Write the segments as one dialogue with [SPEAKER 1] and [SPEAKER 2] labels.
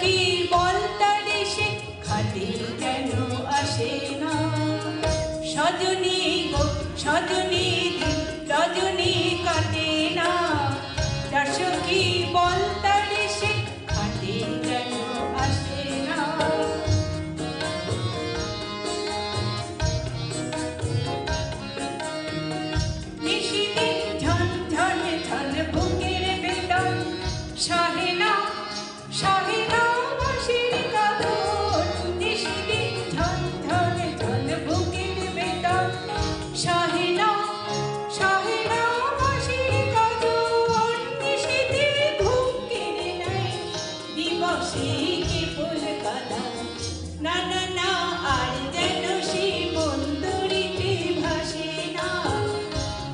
[SPEAKER 1] কি বলতা আসে না। সজনী গো সজনী না না না, আর যেন সে বন্দরিতে ভাসে না।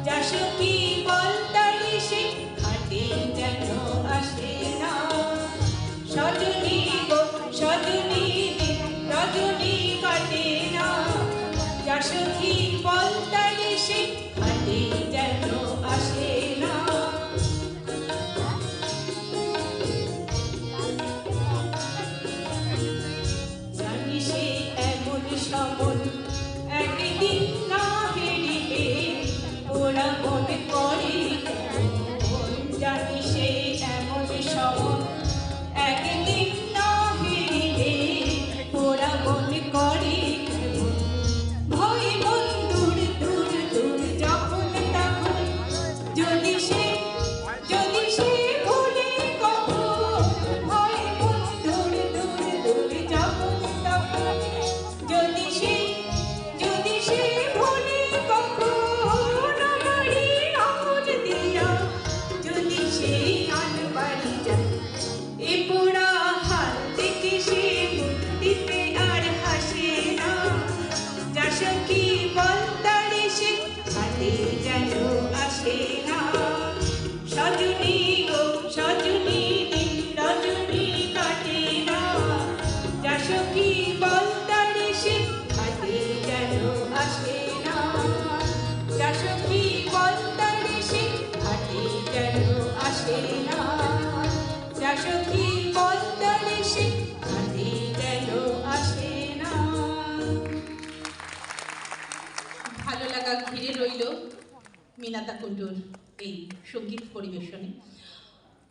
[SPEAKER 1] যাশকি বলতারি সে হাতে যেন আসে না। সজনী গো, সজনী রজনী কাটে না। যাশকি সখী বলতারে সে? হাতে কেন আসে না।
[SPEAKER 2] ভালো লাগা ঘিরে রইল মিনাতা কুণ্ডুর এই সংগীত পরিবেশনে।